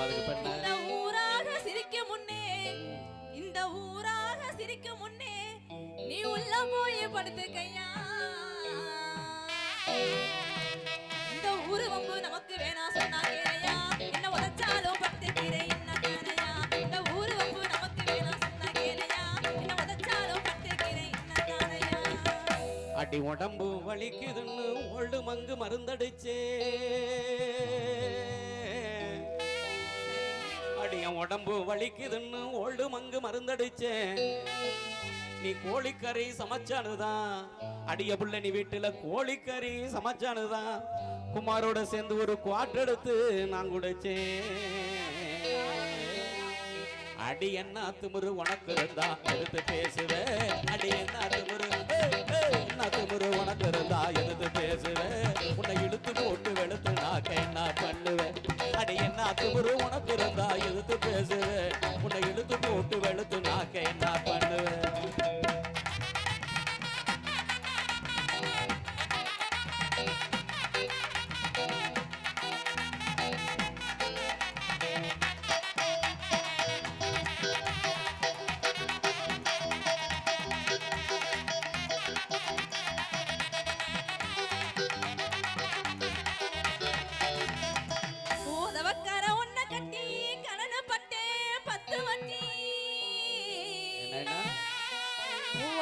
அதுக்கு பண்ண இந்த ஊராக சிரிக்கும் முன்னே இந்த ஊராக சிரிக்கும் முன்னே நீ உள்ள போய் படுத்துக்கையா இந்த ஊரு வம்பு நமக்கு வேணா சொன்னா கேளையா. என்ன உதைச்சாலும் பட்டுக்கிறேன் என்ன தானையா இந்த ஊரு வம்பு உடம்பு வலிக்குதுன்னு ஓல்டு மங்கு மருந்தடிச்சேன். நீ கோழிக்கறி சமைச்சானுதான். அடிய புள்ள நீ வீட்டுல கோழிக்கறி சமைச்சானுதான். குமாரோட சேர்ந்து ஒரு குவாட் எடுத்து நான் குடிச்சேன். அடி என்ன துமுரு உனக்கு இருந்தா எடுத்து பேசுவ அடி என்ன துமுரு ஏய், என்ன திமிரு உனக்கு இருந்தா எடுத்து பேசுவ உன்னை இழுத்து போட்டு வெளுத்து நாக்க என்ன பண்ணுவேன்? அடி என்ன துமுரு உனக்கு இருந்தா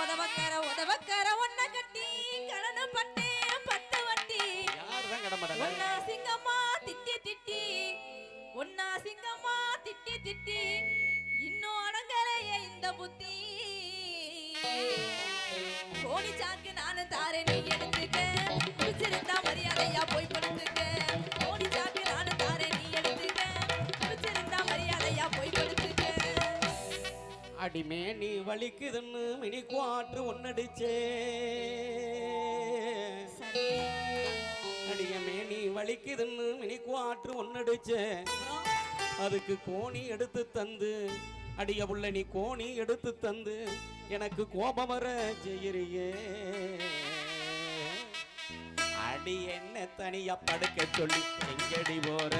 உதவக்கார உதவக்கார உன்னை கட்டி கடன பட்டே பத்து வட்டி. ஒன்னா சிங்கம்மா திட்டி திட்டி. ஒன்னா சிங்கம்மா திட்டி திட்டி. இன்னும் அடங்கலையே இந்த புத்தி. கோணி சாக்கு நானும் தாரேன் நீ எடுத்துக்க அடிமே நீ வலிக்குதுன்னு மினி குவாற்று ஒன்னடிச்சே. அடியமே நீ வலிக்குதுன்னு மினி குவாற்று ஒன்னடிச்சே. அதுக்கு கோணி எடுத்து தந்து அடிய புள்ள நீ கோணி எடுத்து தந்து எனக்கு கோபம் வர செய்யறியே. அடி என்ன தனியா படுக்க சொல்லி எங்கடி போற?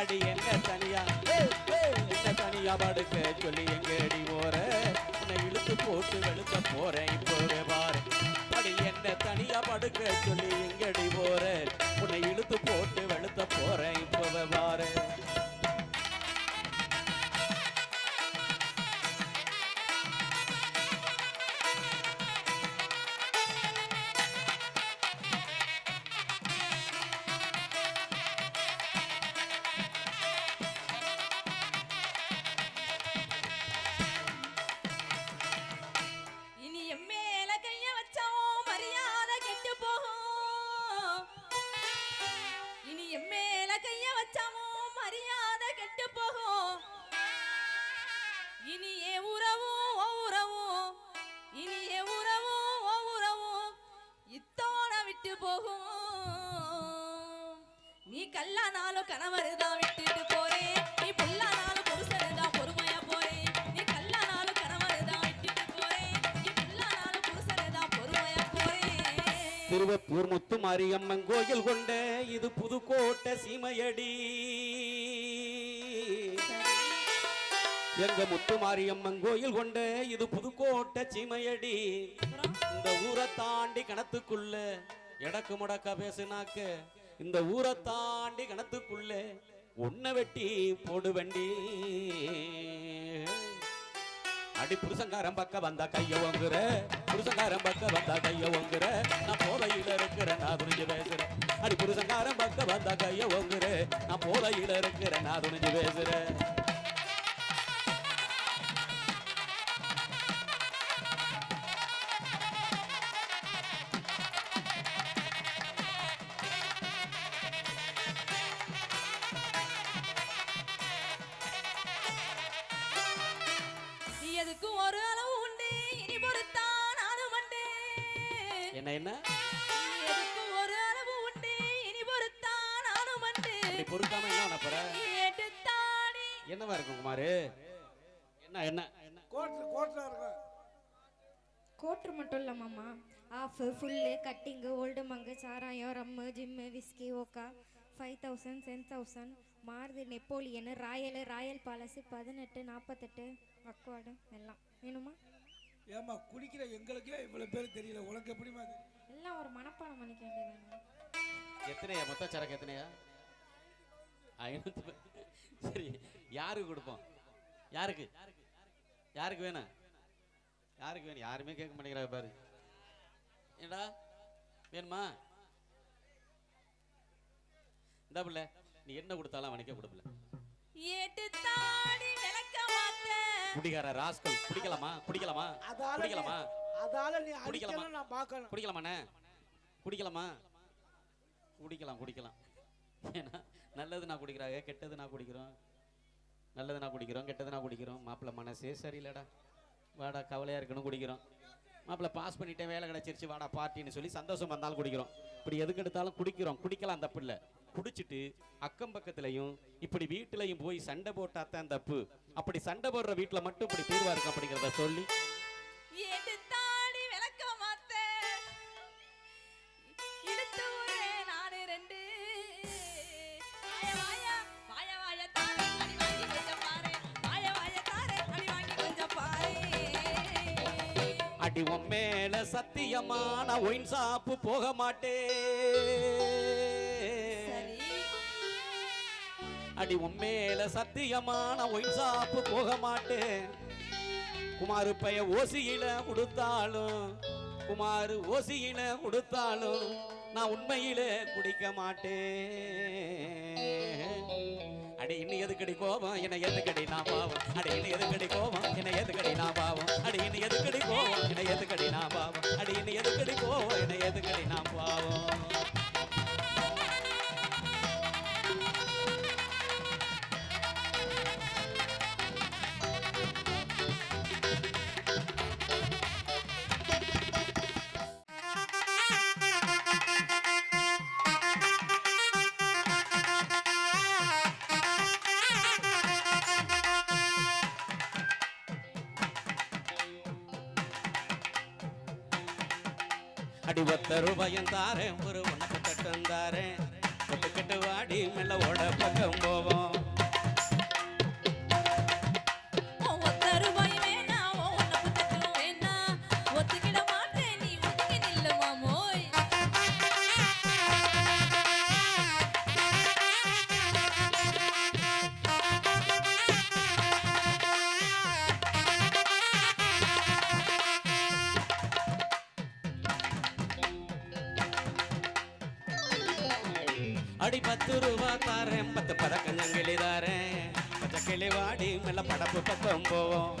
அடி என்ன தனியா என்ன தனியா படுக்க சொல்லி எங்கடி போட்டு போட்டு வெளுக்க போறேன் இப்போவே பாரு படி என்ன தனியா படுக்க சொல்லி எங்கடி போற உன்னை இழுத்து போட்டு வெளுத்த போறேன் இப்போவே கைய மரியாதை கெட்டு போகும். இனி ஏ உறவும் ஓ உறவும் இனி ஏ உறவும் ஓ உறவும் இத்தோட விட்டு போகும். நீ கல்லானாலும் கணவர் தான் விட்டு திருவப்பூர் முத்து மாரியம்மன் கோயில் கொண்ட இது புதுக்கோட்டை சீமையடி. எங்க முத்து மாரியம்மன் கோயில் கொண்ட இது புதுக்கோட்டை சீமையடி. இந்த ஊரை தாண்டி கணத்துக்குள்ள எடக்கு முடக்க பேசுனாக்க இந்த ஊரை தாண்டி கணத்துக்குள்ள ஒன்ன வெட்டி போடுவண்டி. அடி புருஷங்காரம் பக்க வந்தா கைய ஒங்குற புருஷங்காரம் பக்க வந்தா கைய ஒங்குற நான் போதையில இருக்கிறேன் நான் துணிஞ்சு பேசுறேன். அடி புருஷங்காரம் பக்க வந்தா கைய ஒங்குற நான் போதையில இருக்கிறேன் நான் துணிஞ்சு பேசுறேன். என்ன? ஒரு அளவு உண்டு? இனி பொறுத்தான் நானும் உண்டு அப்படி பொறுக்காம என்ன பண்ண போற? நீ எடுத்தாடி என்னவா இருக்கும் குமாரு? என்ன என்ன என்ன? கோட்ல கோட்ல இருக்கு? கோட்ரு மட்டும் இல்லை மாமா. ஆஃபு ஃபுல்லு கட்டிங்கு ஓல்டு மங்கு சாராயம் rum gym whisky ஓக்கா five thousand ten thousand Maruti Napoleon royal royal palace பதினெட்டு நாற்பத்தெட்டு அக்வார்டு எல்லாம். வேணுமா? ஏம்மா குடிக்கிற எங்களுக்கே இவ்வளவு பேர் தெரியல. உனக்கு எப்படிமா? எல்லாம் ஒரு மனப்பாடம் பண்ணிக்க வேண்டியதானே எத்தனையா? மொத்த சரக்கு எத்தனையா? ஐநூத்தி சரி யாருக்கு கொடுப்போம்? யாருக்கு? யாருக்கு வேணும்? யாருக்கு வேணும்? யாருமே கேட்க மாட்டேங்கிறாங்க பாரு. ஏடா வேணுமா? இந்த பிள்ளை நீ என்ன கொடுத்தாலும் அவனுக்கே கொடுப்பல. ஏட்டு தாடி குடிகார ராஸ்கல் குடிக்கலாமா குடிக்கலாமா குடிக்கலாமா அதால நீ குடிக்கலாமா? நான் பார்க்கணும். குடிக்கலாமாண்ணே குடிக்கலாமா குடிக்கலாம் குடிக்கலாம் ஏன்னா நல்லது நான் குடிக்கிறாங்க கெட்டது நான் குடிக்கிறோம். நல்லது நான் குடிக்கிறோம் கெட்டது நான் குடிக்கிறோம். மாப்பிள்ளை மனசே சரியில்லடா. வாடா கவலையாக இருக்கணும் குடிக்கிறோம். மாப்பிள்ளை பாஸ் பண்ணிட்டேன் வேலை கிடச்சிருச்சு வாடா பார்ட்டின்னு சொல்லி சந்தோஷம் வந்தாலும் குடிக்கிறோம். இப்படி எதுக்கு எடுத்தாலும் குடிக்கிறோம். குடிக்கலாம் தப்பு இல்லை குடிச்சிட்டு அக்கம் பக்கத்துலையும் இப்படி வீட்டிலையும் போய் சண்டை போட்டாதான் தப்பு. அப்படி சண்டை போடுற வீட்டில் மட்டும் இப்படி தீர்வா இருக்கும் அப்படிங்கிறத சொல்லி. நானு ரெண்டு. உன் மேல சத்தியமான ஒயின் சாப்பு போக மாட்டேன் சரி. அடி உன் மேல சத்தியமான ஒயின் சாப்பு போக மாட்டேன் குமாரு பைய ஓசியில கொடுத்தாலும் குமாரு ஓசியில கொடுத்தாலும் நான் உண்மையில குடிக்க மாட்டேன் அடி இன்னும் எதுக்கடி கோபம்? என்ன எதுக்கடி நான் பாவம்? அடி இன்னும் எதுக்கடி கோபம்? என்ன எதுக்கடி நான் பாவம்? அடி இன்னும் எதுக்கடி கோபம்? என்ன எதுக்கடி நான் பாவம்? அடி இன்னும் எதுக்கடி கோபம்? என்ன எதுக்கடி நான் பாவம்? அடி ஒத்த ரூபாயும் தாரேன் ஒரு உனக்கு கட்டும் தாரேன் ஒத்துக்கிட்டு வாடி மெல்ல ஓட பக்கம் போவோம். அடி பத்து ரூபா தாரேன் பத்து பதக்கம் ஜங்கிலி தாரேன் பச்சை கிளி வாடி மெல்ல படப்பு பக்கம் போவோம்.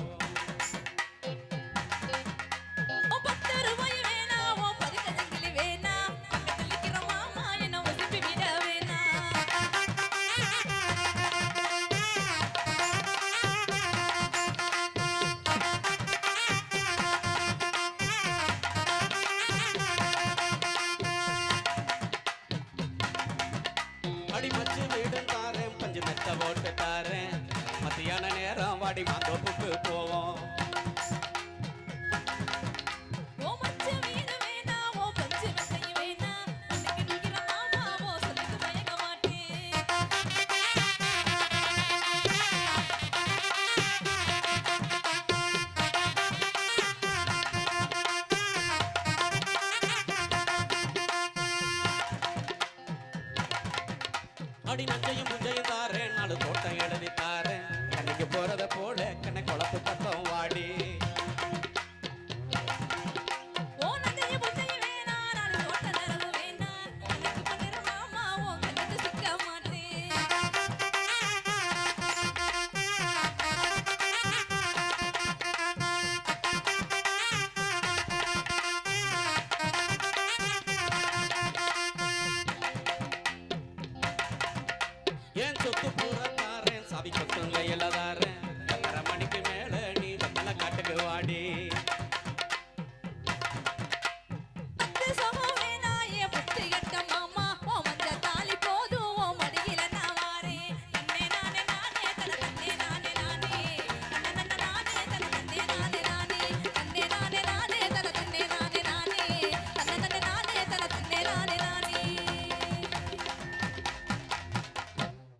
அடி நஞ்சையும் முஞ்சையும் தாரேன். நாலு தோட்டம் எழுதி தாரேன் கண்ணிக்கு போறத போல